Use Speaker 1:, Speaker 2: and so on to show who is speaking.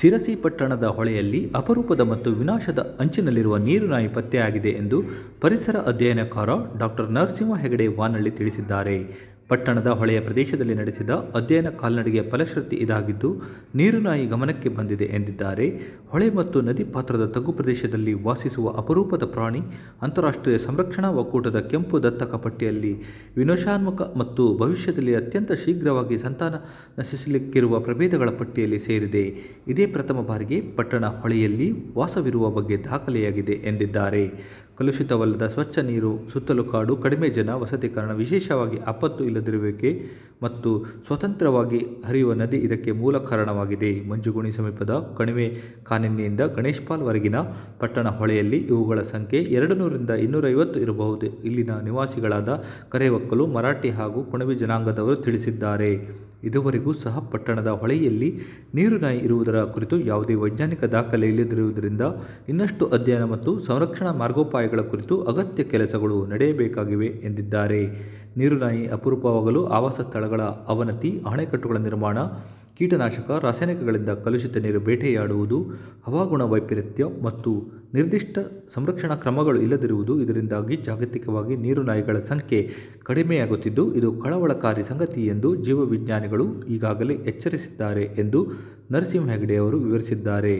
Speaker 1: ಸಿರಸಿ ಪಟ್ಟಣದ ಹೊಳೆಯಲ್ಲಿ ಅಪರೂಪದ ಮತ್ತು ವಿನಾಶದ ಅಂಚಿನಲ್ಲಿರುವ ನೀರುನಾಯಿ ಪತ್ತೆಯಾಗಿದೆ ಎಂದು ಪರಿಸರ ಅಧ್ಯಯನಕಾರ ಡಾಕ್ಟರ್ ನರಸಿಂಹ ಹೆಗಡೆ ವಾನಳ್ಳಿ ತಿಳಿಸಿದ್ದಾರೆ. ಪಟ್ಟಣದ ಹೊಳೆಯ ಪ್ರದೇಶದಲ್ಲಿ ನಡೆಸಿದ ಅಧ್ಯಯನ ಕಾಲ್ನಡಿಗೆಯ ಫಲಶ್ರುತಿ ಇದಾಗಿದ್ದು ನೀರುನಾಯಿ ಗಮನಕ್ಕೆ ಬಂದಿದೆ ಎಂದಿದ್ದಾರೆ. ಹೊಳೆ ಮತ್ತು ನದಿ ಪಾತ್ರದ ತಗ್ಗು ಪ್ರದೇಶದಲ್ಲಿ ವಾಸಿಸುವ ಅಪರೂಪದ ಪ್ರಾಣಿ ಅಂತಾರಾಷ್ಟ್ರೀಯ ಸಂರಕ್ಷಣಾ ಒಕ್ಕೂಟದ ಕೆಂಪು ದತ್ತಕ ಪಟ್ಟಿಯಲ್ಲಿ ವಿನಾಶೋನ್ಮುಖ ಮತ್ತು ಭವಿಷ್ಯದಲ್ಲಿ ಅತ್ಯಂತ ಶೀಘ್ರವಾಗಿ ಸಂತಾನ ನಶಿಸಲಿಕ್ಕಿರುವ ಪ್ರಭೇದಗಳ ಪಟ್ಟಿಯಲ್ಲಿ ಸೇರಿದೆ. ಇದೇ ಪ್ರಥಮ ಬಾರಿಗೆ ಪಟ್ಟಣ ಹೊಳೆಯಲ್ಲಿ ವಾಸವಿರುವ ಬಗ್ಗೆ ದಾಖಲೆಯಾಗಿದೆ ಎಂದಿದ್ದಾರೆ. ಕಲುಷಿತವಲ್ಲದ ಸ್ವಚ್ಛ ನೀರು, ಸುತ್ತಲೂ ಕಾಡು, ಕಡಿಮೆ ಜನ ವಸತಿ ಕಾರಣ, ವಿಶೇಷವಾಗಿ ಆಪತ್ತು ಇಲ್ಲದಿರುವಿಕೆ ಮತ್ತು ಸ್ವತಂತ್ರವಾಗಿ ಹರಿಯುವ ನದಿ ಇದಕ್ಕೆ ಮೂಲ ಕಾರಣವಾಗಿದೆ. ಮಂಜುಗುಣಿ ಸಮೀಪದ ಕಣಿವೆ ಕಾನೆನ್ನೆಯಿಂದ ಗಣೇಶ್ಪಾಲ್ವರೆಗಿನ ಪಟ್ಟಣ ಹೊಳೆಯಲ್ಲಿ ಇವುಗಳ ಸಂಖ್ಯೆ ಎರಡು ನೂರಿಂದ ಇನ್ನೂರೈವತ್ತು ಇರಬಹುದು. ಇಲ್ಲಿನ ನಿವಾಸಿಗಳಾದ ಕರೇವಕ್ಕಲು, ಮರಾಠಿ ಹಾಗೂ ಕುಣಬಿ ಜನಾಂಗದವರು ತಿಳಿಸಿದ್ದಾರೆ. ಇದುವರೆಗೂ ಸಹ ಪಟ್ಟಣದ ಹೊಳೆಯಲ್ಲಿ ನೀರು ನಾಯಿ ಇರುವುದರ ಕುರಿತು ಯಾವುದೇ ವೈಜ್ಞಾನಿಕ ದಾಖಲೆ ಇಲ್ಲದಿರುವುದರಿಂದ ಇನ್ನಷ್ಟು ಅಧ್ಯಯನ ಮತ್ತು ಸಂರಕ್ಷಣಾ ಮಾರ್ಗೋಪಾಯಗಳ ಕುರಿತು ಅಗತ್ಯ ಕೆಲಸಗಳು ನಡೆಯಬೇಕಾಗಿವೆ ಎಂದಿದ್ದಾರೆ. ನೀರುನಾಯಿ ಅಪರೂಪವಾಗಲು ಆವಾಸ ಸ್ಥಳಗಳ ಅವನತಿ ಅಣೆಕಟ್ಟುಗಳ ನಿರ್ಮಾಣ ಕೀಟನಾಶಕ, ರಾಸಾಯನಿಕಗಳಿಂದ ಕಲುಷಿತ ನೀರು ಬೇಟೆಯಾಡುವುದು, ಹವಾಗುಣ ವೈಪರೀತ್ಯ ಮತ್ತು ನಿರ್ದಿಷ್ಟ ಸಂರಕ್ಷಣಾ ಕ್ರಮಗಳು ಇಲ್ಲದಿರುವುದು ಇದರಿಂದಾಗಿ ಜಾಗತಿಕವಾಗಿ ನೀರು ನಾಯಿಗಳ ಸಂಖ್ಯೆ ಕಡಿಮೆಯಾಗುತ್ತಿದ್ದು, ಇದು ಕಳವಳಕಾರಿ ಸಂಗತಿ ಎಂದು ಜೀವವಿಜ್ಞಾನಿಗಳು ಈಗಾಗಲೇ ಎಚ್ಚರಿಸಿದ್ದಾರೆ ಎಂದು ನರಸಿಂಹ ಹೆಗಡೆ ಅವರು ವಿವರಿಸಿದ್ದಾರೆ.